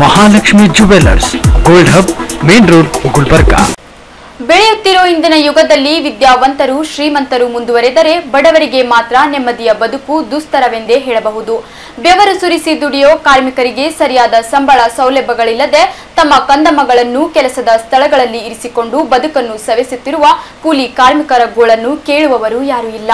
Mahalakshmi jewellers gold hub main road Gulbarga ಬೆಳೆಯುತ್ತಿರೋ ಇಂದಿನ ಯುಗದಲ್ಲಿ ವಿದ್ಯಾವಂತರು, ಶ್ರೀಮಂತರು ಮುಂದುವರೆದರೆ ಬಡವರಿಗೆ ಮಾತ್ರ ನೆಮ್ಮದಿಯ ಬದುಕು ದುಸ್ತರವೆಂದೇ ಹೇಳಬಹುದು. ಬೆವರು ಸುರಿಸಿ ದುಡಿಯೋ ಕಾರ್ಮಿಕರಿಗೆ ಸರಿಯಾದ ಸಂಬಳ ಸೌಲಭ್ಯಗಳಿಲ್ಲದೆ ತಮ್ಮ ಕಂದಮ್ಮಗಳನ್ನು ಕೆಲಸದ ಸ್ಥಳಗಳಲ್ಲಿ ಇರಿಸಿಕೊಂಡು ಬದುಕನ್ನು ಸವೆಸುತ್ತಿರುವ ಕೂಲಿ ಕಾರ್ಮಿಕರ ಗೋಳನ್ನು ಕೇಳುವವರು ಯಾರೂ ಇಲ್ಲ.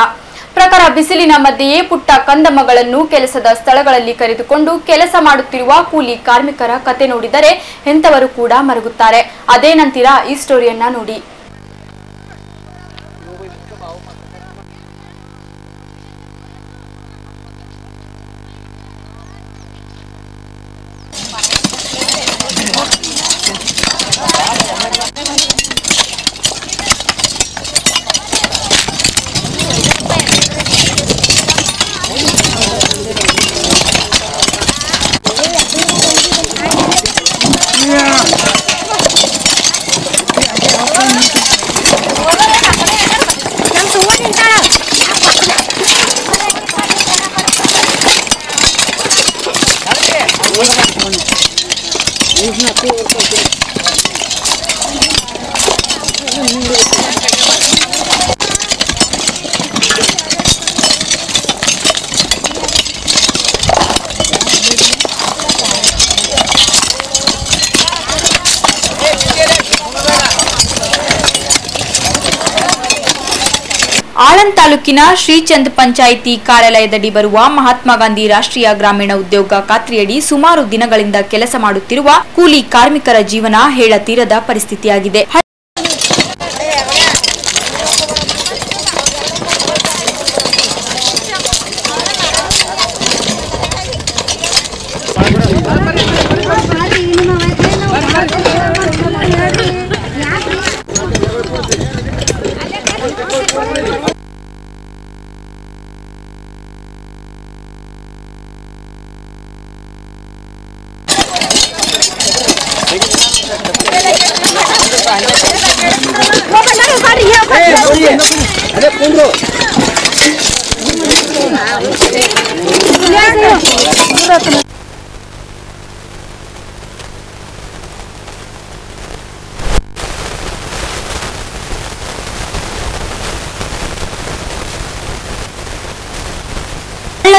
ಪ್ರಕಾರ ಬಿಸಿಲಿನ ಮಧ್ಯೆಯೇ ಪುಟ್ಟ ಕಂದಮ್ಮಗಳನ್ನು ಕೆಲಸದ ಸ್ಥಳಗಳಲ್ಲಿ ಕರೆದುಕೊಂಡು ಕೆಲಸ ಮಾಡುತ್ತಿರುವ ಕೂಲಿ ಕಾರ್ಮಿಕರ ಕತೆ ನೋಡಿದರೆ ಎಂಥವರು ಕೂಡ ಮರಗುತ್ತಾರೆ. ಅದೇನಂತೀರಾ ಈ ಸ್ಟೋರಿಯನ್ನ ನೋಡಿ. 你看这个这里 ಆಳಂದ್ ತಾಲೂಕಿನ ಶ್ರೀಚಂದ್ ಪಂಚಾಯಿತಿ ಕಾರ್ಯಾಲಯದಡಿ ಬರುವ ಮಹಾತ್ಮ ಗಾಂಧಿ ರಾಷ್ಟ್ರೀಯ ಗ್ರಾಮೀಣ ಉದ್ಯೋಗ ಖಾತ್ರಿಯಡಿ ಸುಮಾರು ದಿನಗಳಿಂದ ಕೆಲಸ ಮಾಡುತ್ತಿರುವ ಕೂಲಿ ಕಾರ್ಮಿಕರ ಜೀವನ ಹೇಳತೀರದ ಪರಿಸ್ಥಿತಿಯಾಗಿದೆ. ಕೊಂಡ್ರು ಇವತ್ತು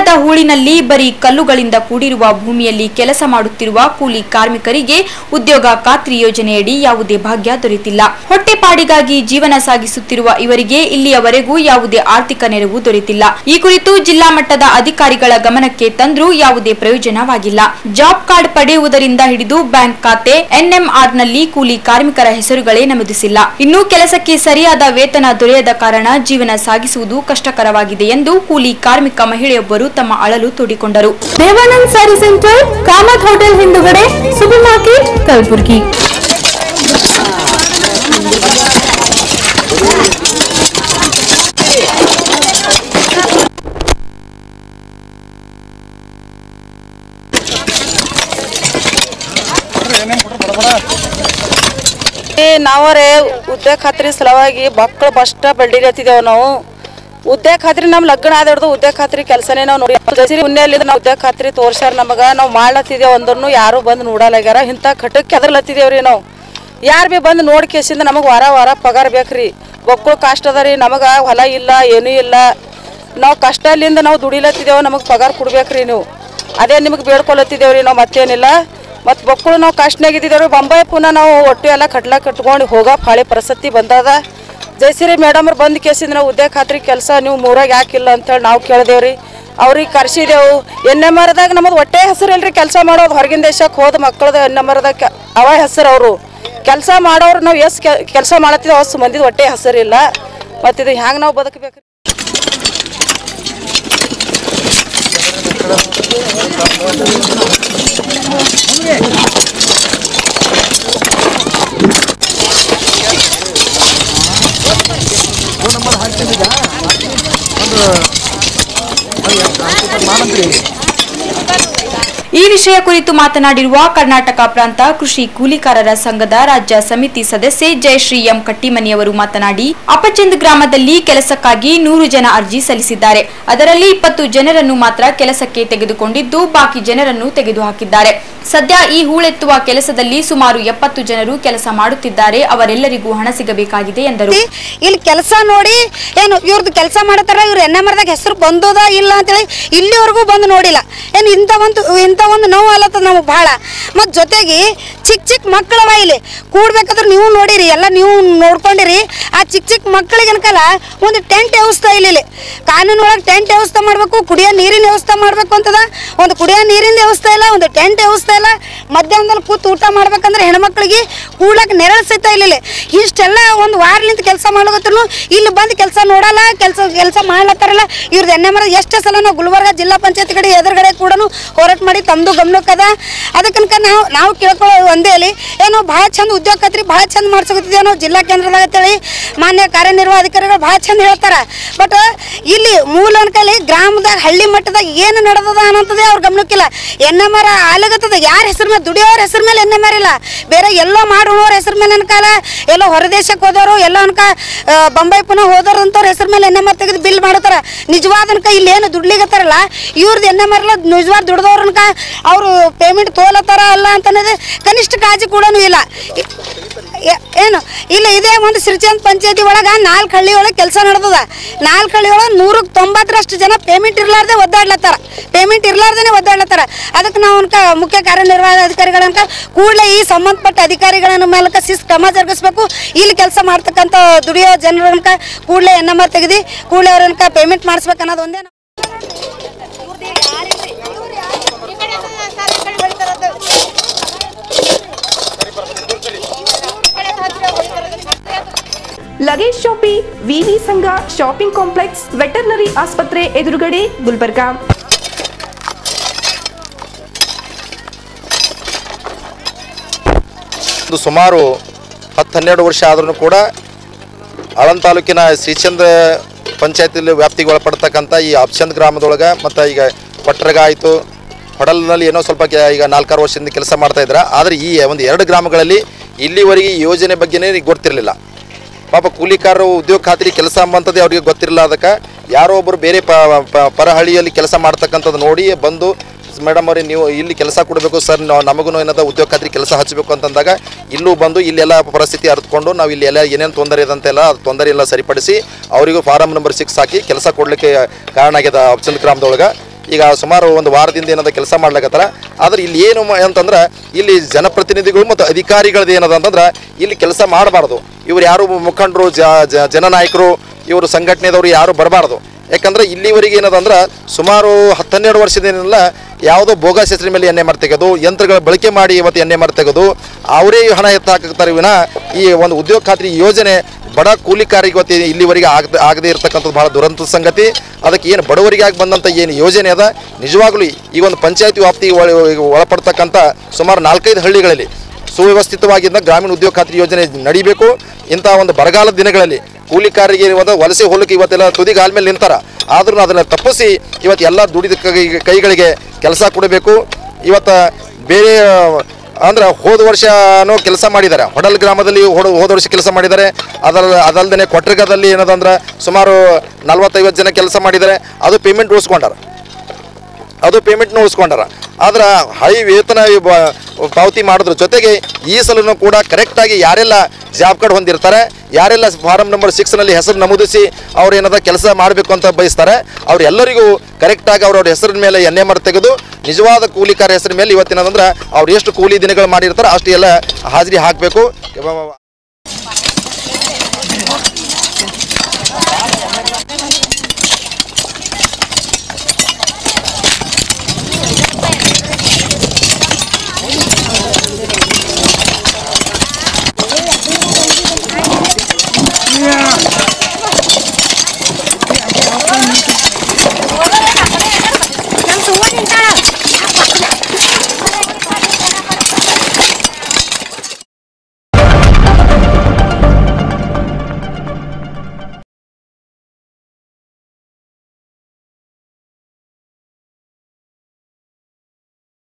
ಹಳ್ಳದ ಹೂಳಿನಲ್ಲಿ ಬರೀ ಕಲ್ಲುಗಳಿಂದ ಕೂಡಿರುವ ಭೂಮಿಯಲ್ಲಿ ಕೆಲಸ ಮಾಡುತ್ತಿರುವ ಕೂಲಿ ಕಾರ್ಮಿಕರಿಗೆ ಉದ್ಯೋಗ ಖಾತ್ರಿ ಯೋಜನೆಯಡಿ ಯಾವುದೇ ಭಾಗ್ಯ ದೊರೆತಿಲ್ಲ. ಹೊಟ್ಟೆಪಾಡಿಗಾಗಿ ಜೀವನ ಸಾಗಿಸುತ್ತಿರುವ ಇವರಿಗೆ ಇಲ್ಲಿಯವರೆಗೂ ಯಾವುದೇ ಆರ್ಥಿಕ ನೆರವು ದೊರೆತಿಲ್ಲ. ಈ ಕುರಿತು ಜಿಲ್ಲಾ ಮಟ್ಟದ ಅಧಿಕಾರಿಗಳ ಗಮನಕ್ಕೆ ತಂದರೂ ಯಾವುದೇ ಪ್ರಯೋಜನವಾಗಿಲ್ಲ. ಜಾಬ್ ಕಾರ್ಡ್ ಪಡೆಯುವುದರಿಂದ ಹಿಡಿದು ಬ್ಯಾಂಕ್ ಖಾತೆ, ಎನ್ಎಂಆರ್ನಲ್ಲಿ ಕೂಲಿ ಕಾರ್ಮಿಕರ ಹೆಸರುಗಳೇ ನಮೂದಿಸಿಲ್ಲ. ಇನ್ನು ಕೆಲಸಕ್ಕೆ ಸರಿಯಾದ ವೇತನ ದೊರೆಯದ ಕಾರಣ ಜೀವನ ಸಾಗಿಸುವುದು ಕಷ್ಟಕರವಾಗಿದೆ ಎಂದು ಕೂಲಿ ಕಾರ್ಮಿಕ ಮಹಿಳೆಯೊಬ್ಬರು ತಮ್ಮ ಅಳಲು ತೋಡಿಕೊಂಡರು. ದೇವಾನಂದ್ ಸ್ಯಾರಿ ಸೆಂಟರ್ ಕಾಮತ್ ಹೋಟೆಲ್ ಹಿಂದುಗಡೆ ಸೂಪರ್ ಮಾರ್ಕೆಟ್ ಕಲಬುರಗಿ. ಏ ನಾವರೇ ಉದ್ದ ಖಾತ್ರಿ ಸಲುವಾಗಿ ಮಕ್ಕಳು ಬಷ್ಟ ಬೆಳ್ಳಿಗತ್ತಿದ್ದೇವೆ ನಾವು. ಉದ್ಯೋಗ ಖಾತ್ರಿ ನಮ್ ಲಗ್ನ ಆದ ಹಿಡ್ದು ಉದ್ಯೋಗ ಖಾತ್ರಿ ಕೆಲಸನೇ ನಾವು ನೋಡಿ. ಜಸಿರಿ ಮುನ್ನೆಲ್ಲಿ ನಾವು ಉದ್ಯೋಗ ಖಾತ್ರಿ ತೋರ್ಸ್ಯಾರ ನಮಗ, ನಾವು ಮಾಡ್ಲತ್ತಿದ್ದೇವೆ ಅಂದ್ರೂ ಯಾರು ಬಂದು ನೋಡಲಾಗ್ಯಾರ ಇಂಥ ಕಟಕ್ಕೆ ಎದರ್ಲತ್ತಿದ್ದೇವ್ರಿ ನಾವು. ಯಾರು ಬಿ ಬಂದು ನೋಡಿ ಕೇಸಿಂದ ನಮಗೆ ವಾರ ವಾರ ಪಗಾರ ಬೇಕ್ರಿ. ಮಕ್ಕಳು ಕಷ್ಟ ಅದ ರೀ, ನಮಗೆ ಹೊಲ ಇಲ್ಲ, ಏನೂ ಇಲ್ಲ. ನಾವು ಕಷ್ಟಲಿಂದ ನಾವು ದುಡಿಲತ್ತಿದ್ದೇವೆ ನಮಗೆ ಪಗಾರ ಕೊಡ್ಬೇಕ್ರಿ ನೀವು. ಅದೇ ನಿಮಗೆ ಬೇಡ್ಕೊಳತ್ತಿದ್ದೇವ್ರಿ ನಾವು ಮತ್ತೇನಿಲ್ಲ. ಮತ್ತು ಮಕ್ಕಳು ನಾವು ಕಷ್ಟನಾಗಿದ್ದೇವ್ರಿ ಬಂಬೈ ಪುನಃ ನಾವು ಒಟ್ಟು ಎಲ್ಲ ಕಟ್ಲ ಕಟ್ಕೊಂಡು ಹೋಗೋ ಪಾಳಿ ಪರಿಸ್ಥಿತಿ ಬಂದದ. ಜಯಸಿರಿ ಮೇಡಮ್ ಅವ್ರು ಬಂದ ನಾವು ಉದ್ಯೋಗ ಖಾತ್ರಿ ಕೆಲಸ, ನೀವು ಮೂರಾಗ ಯಾಕಿಲ್ಲ ಅಂತೇಳಿ ನಾವು ಕೇಳಿದೇವ್ರಿ. ಅವ್ರಿಗೆ ಕರ್ಸಿದೆವು. ಎನ್ ಎಂ ಆರ್ದಾಗ ನಮ್ಮದು ಒಟ್ಟೆ ಹೆಸರು ಇಲ್ರಿ ಕೆಲಸ ಮಾಡೋದು. ಹೊರಗಿನ ದೇಶಕ್ಕೆ ಹೋದ ಮಕ್ಕಳದ ಎನ್ ಎಂ ಆರ್ದಾಗ ಅವ ಹೆಸರು ಅವರು. ಕೆಲಸ ಮಾಡೋರು ನಾವು ಎಷ್ಟು ಕೆಲಸ ಮಾಡತ್ತಿದ್ದೆವು ಅಷ್ಟು ಮಂದಿದ ಒಟ್ಟೆ ಹೆಸರಿಲ್ಲ ಮತ್ತಿದು ಹ್ಯಾಂಗೆ ನಾವು ಬದುಕಬೇಕು? ಈ ವಿಷಯ ಕುರಿತು ಮಾತನಾಡಿರುವ ಕರ್ನಾಟಕ ಪ್ರಾಂತ ಕೃಷಿ ಕೂಲಿಕಾರರ ಸಂಘದ ರಾಜ್ಯ ಸಮಿತಿ ಸದಸ್ಯೆ ಜಯಶ್ರೀ ಎಂ ಕಟ್ಟಿಮನಿಯವರು ಮಾತನಾಡಿ, ಅಪಚಂದ್ ಗ್ರಾಮದಲ್ಲಿ ಕೆಲಸಕ್ಕಾಗಿ ನೂರು ಜನ ಅರ್ಜಿ ಸಲ್ಲಿಸಿದ್ದಾರೆ. ಅದರಲ್ಲಿ ಇಪ್ಪತ್ತು ಜನರನ್ನು ಮಾತ್ರ ಕೆಲಸಕ್ಕೆ ತೆಗೆದುಕೊಂಡಿದ್ದು, ಬಾಕಿ ಜನರನ್ನು ತೆಗೆದುಹಾಕಿದ್ದಾರೆ. ಸದ್ಯ ಈ ಹೂಳೆತ್ತುವ ಕೆಲಸದಲ್ಲಿ ಸುಮಾರು ಎಪ್ಪತ್ತು ಜನರು ಕೆಲಸ ಮಾಡುತ್ತಿದ್ದಾರೆ. ಅವರೆಲ್ಲರಿಗೂ ಹಣ ಸಿಗಬೇಕಾಗಿದೆ ಎಂದರು. ಇಲ್ಲಿ ಕೆಲಸ ನೋಡಿ, ಏನು ಇವ್ರದ್ದು ಕೆಲಸ ಮಾಡುತ್ತಾರ ಇವ್ರು ಎನ್ನ ಮರದಾಗ ಹೆಸರು ಬಂದದ ಇಲ್ಲ ಅಂತೇಳಿ ಇಲ್ಲಿವರೆಗೂ ಬಂದು ನೋಡಿಲ್ಲ. ಏನು ಇಂಥ ಒಂದು, ಇಂಥ ಒಂದು ನೋವು ಅಲ್ಲತ್ತದ ನಮಗೆ ಭಾಳ. ಮತ್ತು ಜೊತೆಗೆ ಚಿಕ್ಕ ಚಿಕ್ಕ ಮಕ್ಕಳವ ಇಲ್ಲಿ. ಕೂಡ್ಬೇಕಾದ್ರೆ ನೀವು ನೋಡಿರಿ, ಎಲ್ಲ ನೀವು ನೋಡ್ಕೊಂಡಿರಿ. ಆ ಚಿಕ್ಕ ಚಿಕ್ಕ ಮಕ್ಕಳಿಗೆ ಅನ್ಕಲ್ಲ, ಒಂದು ಟೆಂಟ್ ವ್ಯವಸ್ಥೆ ಇಲ್ಲಿ ಕಾನೂನು ಒಳಗೆ ಟೆಂಟ್ ವ್ಯವಸ್ಥೆ ಮಾಡಬೇಕು, ಕುಡಿಯೋ ನೀರಿನ ವ್ಯವಸ್ಥೆ ಮಾಡಬೇಕು ಅಂತದ. ಒಂದು ಕುಡಿಯೋ ನೀರಿನ ವ್ಯವಸ್ಥೆ ಇಲ್ಲ, ಒಂದು ಟೆಂಟ್ ವ್ಯವಸ್ಥೆ ಇಲ್ಲ. ಮಧ್ಯಾಹ್ನದಲ್ಲಿ ಕೂತು ಊಟ ಮಾಡ್ಬೇಕಂದ್ರೆ ಹೆಣ್ಮಕ್ಳಿಗೆ ಕೂಡ್ಲಕ್ಕೆ ನೆರಳು ಸಹಿತ ಇಲ್ಲ ಇಷ್ಟೆಲ್ಲ ಒಂದು ವಾರಲಿಂದ ಕೆಲಸ ಮಾಡೋಗತ್ತೂ ಇಲ್ಲಿ ಬಂದು ಕೆಲಸ ನೋಡಲ್ಲ, ಕೆಲಸ ಕೆಲಸ ಮಾಡ್ಲತ್ತಾರಲ್ಲ. ಇವ್ರದ್ದು ಎಣ್ಣೆ ಮರ ಎಷ್ಟು ಸಲ ನಾವು ಗುಲ್ಬರ್ಗ ಜಿಲ್ಲಾ ಪಂಚಾಯತ್ ಕಡೆ ಎದುರುಗಡೆ ಕೂಡ ಹೋರಾಟ ಮಾಡಿ ತಮ್ಮದು ಗಮನಕ್ಕದ ಅದಕ್ಕನಕ ನಾವು ನಾವು ಕೇಳ್ಕೊಳ್ಳೋ ಒಂದೇ ಅಲ್ಲಿ. ಏನೋ ಭಾಳ ಚಂದ ಉದ್ಯೋಗ ಕತ್ರಿ, ಭಾಳ ಚಂದ ಮಾಡ್ಸಕತ್ತಿದ್ದೇವೆ ನಾವು ಜಿಲ್ಲಾ ಕೇಂದ್ರದಾಗ ಅಂತೇಳಿ ಮಾನ್ಯ ಕಾರ್ಯನಿರ್ವಾಹಕಾರಿಗಳು ಭಾಳ ಚಂದ ಹೇಳ್ತಾರೆ. ಬಟ್ ಇಲ್ಲಿ ಮೂಲ ಅನ್ಕಲಿ ಗ್ರಾಮದಾಗ, ಹಳ್ಳಿ ಮಟ್ಟದಾಗ ಏನು ನಡೆದದ ಅನ್ನೋಂಥದ್ದೇ ಅವ್ರ ಗಮನಕ್ಕಿಲ್ಲ. ಎಣ್ಣೆ ಮರ ಆಲಗತ್ತದ, ಯಾರ ಹೆಸರು ಮೇಲೆ ದುಡಿಯೋರ ಹೆಸರು ಮೇಲೆ ಎಣ್ಣೆ ಆರ್ ಇಲ್ಲ. ಬೇರೆ ಎಲ್ಲೋ ಮಾಡೋರ ಹೆಸರು ಮೇಲೆ ಅನ್ಕಾಲ ಎಲ್ಲೋ ಹೊರದೇಶಕ್ಕೆ ಹೋದವರು ಎಲ್ಲೋ ಅನ್ಕ ಬಂಬೈ ಪುನಃ ಹೋದವ್ರು ಅಂತವ್ರ ಹೆಸರು ಮೇಲೆ ಎಣ್ಣೆ ಮರ ತೆಗೆದು ಬಿಲ್ ಮಾಡ್ತಾರೆ ನಿಜವಾದ ಅನ್ಕ ಇಲ್ಲಿ ಏನು ದುಡ್ಲಿಗತ್ತಾರಲ್ಲ ಇವ್ರದ್ದು ಎಣ್ಣೆ ಮರಲ್ಲ ನಿಜವಾದ ದುಡ್ದವ್ರ ಅನ್ಕ ಅವರು ಪೇಮೆಂಟ್ ತೋಲತ್ತಾರ ಅಲ್ಲ ಅಂತನದು ಕನಿಷ್ಠ ಕಾಳಜಿ ಕೂಡ ಇಲ್ಲ. ಏನು? ಇಲ್ಲ ಇದೇ ಒಂದು ಸಿರಿಚಂದ್ ಪಂಚಾಯತಿ ಒಳಗೆ ನಾಲ್ಕು ಹಳ್ಳಿ ಒಳಗೆ ಕೆಲಸ ನಡೆದದ. ನಾಲ್ಕು ಹಳ್ಳಿ ಒಳಗೆ ನೂರಕ್ಕೆ ತೊಂಬತ್ತರಷ್ಟು ಜನ ಪೇಮೆಂಟ್ ಇರ್ಲಾರ್ದೆ ಒದ್ದಾಡ್ಲತ್ತಾರ. ಪೇಮೆಂಟ್ ಇರ್ಲಾರ್ದೇ ಒದ್ದಾಡ್ಲತ್ತಾರ. ಅದಕ್ಕೆ ನಾವು ಅನ್ಕ ಮುಖ್ಯ ಕಾರ್ಯನಿರ್ವಾಹಕ ಅಧಿಕಾರಿಗಳನ್ಕ ಕೂಡಲೇ ಈ ಸಂಬಂಧಪಟ್ಟ ಅಧಿಕಾರಿಗಳ ಮೂಲಕ ಶಿಸ್ತು ಕ್ರಮ ಜರುಗಿಸ್ಬೇಕು. ಇಲ್ಲಿ ಕೆಲಸ ಮಾಡ್ತಕ್ಕಂಥ ದುಡಿಯೋ ಜನರನ್ಕ ಕೂಡಲೇ ಎನ್ ಎಂ ಆರ್ ತೆಗೆದು, ಕೂಡಲೇ ಅವ್ರನ್ಕ ಪೇಮೆಂಟ್ ಮಾಡಿಸ್ಬೇಕು ಅನ್ನೋದು ಒಂದೇ ನಾವು- ಲಗೇಜ್ ಶಾಪಿ ವಿವಿ ಸಂಘ ಶಾಪಿಂಗ್ ಕಾಂಪ್ಲೆಕ್ಸ್ ವೆಟರ್ನರಿ ಆಸ್ಪತ್ರೆ ಎದುರುಗಡೆ ಗುಲ್ಬರ್ಗಾ ಸುಮಾರು ಹತ್ತು ಹನ್ನೆರಡು ವರ್ಷ ಆದ್ರೂ ಕೂಡ ಆಳಂದ ತಾಲೂಕಿನ ಶ್ರೀಚಂದ್ರ ಪಂಚಾಯತಿಲಿ ವ್ಯಾಪ್ತಿಗೆ ಒಳಪಡ್ತಕ್ಕಂಥ ಈ ಅಪ್ಚಂದ್ ಗ್ರಾಮದೊಳಗೆ ಮತ್ತು ಈಗ ಕೊಟ್ರಗ ಆಯಿತು. ಹೊಡಲ್ನಲ್ಲಿ ಏನೋ ಸ್ವಲ್ಪ ಈಗ ನಾಲ್ಕಾರು ವರ್ಷದಿಂದ ಕೆಲಸ ಮಾಡ್ತಾ ಇದ್ದಾರೆ. ಆದರೆ ಈ ಒಂದು ಎರಡು ಗ್ರಾಮಗಳಲ್ಲಿ ಇಲ್ಲಿವರೆಗೆ ಯೋಜನೆ ಬಗ್ಗೆನೇ ಗೊತ್ತಿರಲಿಲ್ಲ. ಪಾಪ ಕೂಲಿಕಾರರು ಉದ್ಯೋಗ ಖಾತ್ರಿ ಕೆಲಸ ಅಂಬಂಥದ್ದೇ ಅವ್ರಿಗೆ ಗೊತ್ತಿರಲ್ಲ ಅದಕ್ಕೆ. ಯಾರೋ ಒಬ್ಬರು ಬೇರೆ ಪ ಪರಹಳ್ಳಿಯಲ್ಲಿ ಕೆಲಸ ಮಾಡ್ತಕ್ಕಂಥದ್ದು ನೋಡಿ, ಬಂದು, ಮೇಡಮ್ ಅವ್ರಿಗೆ ನೀವು ಇಲ್ಲಿ ಕೆಲಸ ಕೊಡಬೇಕು ಸರ್, ನಾವು ನಮಗೂ ಏನದ ಉದ್ಯೋಗ ಖಾತ್ರಿ ಕೆಲಸ ಹಚ್ಚಬೇಕು ಅಂತಂದಾಗ, ಇಲ್ಲೂ ಬಂದು ಇಲ್ಲೆಲ್ಲ ಪರಿಸ್ಥಿತಿ ಅರ್ತ್ಕೊಂಡು ನಾವು ಇಲ್ಲಿ ಎಲ್ಲ ಏನೇನು ತೊಂದರೆ ಇದಂತೆಲ್ಲ ಅದು ತೊಂದರೆ ಎಲ್ಲ ಸರಿಪಡಿಸಿ ಅವರಿಗೂ ಫಾರಮ್ ನಂಬರ್ ಸಿಕ್ಸ್ ಹಾಕಿ ಕೆಲಸ ಕೊಡಲಿಕ್ಕೆ ಕಾರಣ ಆಗ್ಯದ ಅಬ್ಚಲ್ ಗ್ರಾಮದೊಳಗೆ. ಈಗ ಸುಮಾರು ಒಂದು ವಾರದಿಂದ ಏನದ ಕೆಲಸ ಮಾಡ್ಲಿಕತ್ತಾರ. ಆದ್ರೆ ಇಲ್ಲಿ ಏನು ಅಂತಂದ್ರೆ ಇಲ್ಲಿ ಜನಪ್ರತಿನಿಧಿಗಳು ಮತ್ತು ಅಧಿಕಾರಿಗಳದ್ದು ಏನದ ಅಂತಂದ್ರೆ ಇಲ್ಲಿ ಕೆಲಸ ಮಾಡಬಾರ್ದು. ಇವ್ರು ಯಾರು ಮುಖಂಡರು ಜನನಾಯಕರು, ಇವರು ಸಂಘಟನೆದವರು ಯಾರು ಬರಬಾರ್ದು. ಯಾಕಂದ್ರೆ ಇಲ್ಲಿವರೆಗೆ ಏನದ ಅಂದ್ರೆ ಸುಮಾರು ಹತ್ತನ್ನೆರಡು ವರ್ಷದಿಂದ ಯಾವುದೋ ಬೋಗಸ್ ಹೆಸರಿನ ಮೇಲೆ ಎಣ್ಣೆ ಮಾಡಿ ತೆಗೆದು, ಯಂತ್ರಗಳ ಬಳಕೆ ಮಾಡಿ ಇವತ್ತು ಎಣ್ಣೆ ಮಾಡಿ ತೆಗೆದು, ಅವರೇ ಹಣ ಎತ್ತ ಹಾಕ್ತಾರೆ ವಿನ ಈ ಒಂದು ಉದ್ಯೋಗ ಖಾತ್ರಿ ಯೋಜನೆ ಬಡ ಕೂಲಿಕಾರಿಗೆ ಇವತ್ತು ಇಲ್ಲಿವರೆಗೆ ಆಗದೆ ಆಗದೇ ಇರತಕ್ಕಂಥದ್ದು ಭಾಳ ದುರಂತ ಸಂಗತಿ. ಅದಕ್ಕೆ ಏನು ಬಡವರಿಗೆ ಆಗಿ ಬಂದಂಥ ಏನು ಯೋಜನೆ ಅದ? ನಿಜವಾಗ್ಲೂ ಈ ಒಂದು ಪಂಚಾಯತಿ ವ್ಯಾಪ್ತಿ ಒಳ, ಒಳಪಡ್ತಕ್ಕಂಥ ಸುಮಾರು ನಾಲ್ಕೈದು ಹಳ್ಳಿಗಳಲ್ಲಿ ಸುವ್ಯವಸ್ಥಿತವಾಗಿದ್ದ ಗ್ರಾಮೀಣ ಉದ್ಯೋಗ ಖಾತ್ರಿ ಯೋಜನೆ ನಡಿಬೇಕು. ಇಂಥ ಒಂದು ಬರಗಾಲದ ದಿನಗಳಲ್ಲಿ ಕೂಲಿಕಾರರಿಗೆ ಒಂದು ವಲಸೆ ಹೋಲಕ್ಕೆ ಇವತ್ತೆಲ್ಲ ತುದಿಗಾಲ ಮೇಲೆ ನಿಂತಾರ. ಆದ್ರೂ ಅದನ್ನು ತಪ್ಪಿಸಿ ಇವತ್ತು ಎಲ್ಲ ದುಡಿದ ಕೈಗಳಿಗೆ ಕೆಲಸ ಕೊಡಬೇಕು. ಇವತ್ತು ಬೇರೆ, ಅಂದ್ರೆ ಹೋದ ವರ್ಷನೂ ಕೆಲಸ ಮಾಡಿದ್ದಾರೆ ಹೊಡಲ್ ಗ್ರಾಮದಲ್ಲಿ ಹೊಡ ಹೋದ ವರ್ಷ ಕೆಲಸ ಮಾಡಿದ್ದಾರೆ ಅದರ ಅದಲ್ಲದೆ ಕೊಟ್ರಗದಲ್ಲಿ ಏನದಂದ್ರೆ ಸುಮಾರು ನಲ್ವತ್ತೈವತ್ತು ಜನ ಕೆಲಸ ಮಾಡಿದ್ದಾರೆ ಅದು ಪೇಮೆಂಟ್ ಉಳಿಸ್ಕೊಂಡಾರ. ಅದು ಪೇಮೆಂಟ್ನ ಉಳಿಸ್ಕೊಂಡಾರ ಆದ್ರೆ ಹೈ ವೇತನ ಪಾವತಿ ಮಾಡೋದ್ರ ಜೊತೆಗೆ ಈ ಸಲನೂ ಕೂಡ ಕರೆಕ್ಟಾಗಿ ಯಾರೆಲ್ಲ ಜಾಬ್ ಕಾರ್ಡ್ ಹೊಂದಿರ್ತಾರೆ, ಯಾರೆಲ್ಲ ಫಾರಂ ನಂಬರ್ ಸಿಕ್ಸ್ನಲ್ಲಿ ಹೆಸರು ನಮೂದಿಸಿ ಅವ್ರು ಏನದ ಕೆಲಸ ಮಾಡಬೇಕು ಅಂತ ಬಯಸ್ತಾರೆ ಅವರೆಲ್ಲರಿಗೂ ಕರೆಕ್ಟಾಗಿ ಅವ್ರವ್ರ ಹೆಸರಿನ ಮೇಲೆ ಎನ್ ಎಂ ಆರ್ ತೆಗೆದು, ನಿಜವಾದ ಕೂಲಿಕಾರ ಹೆಸರಿನ ಮೇಲೆ ಇವತ್ತಿನದಂದ್ರೆ ಅವ್ರು ಎಷ್ಟು ಕೂಲಿ ದಿನಗಳು ಮಾಡಿರ್ತಾರೆ ಅಷ್ಟು ಎಲ್ಲ ಹಾಜರಿ ಹಾಕಬೇಕು. Santana!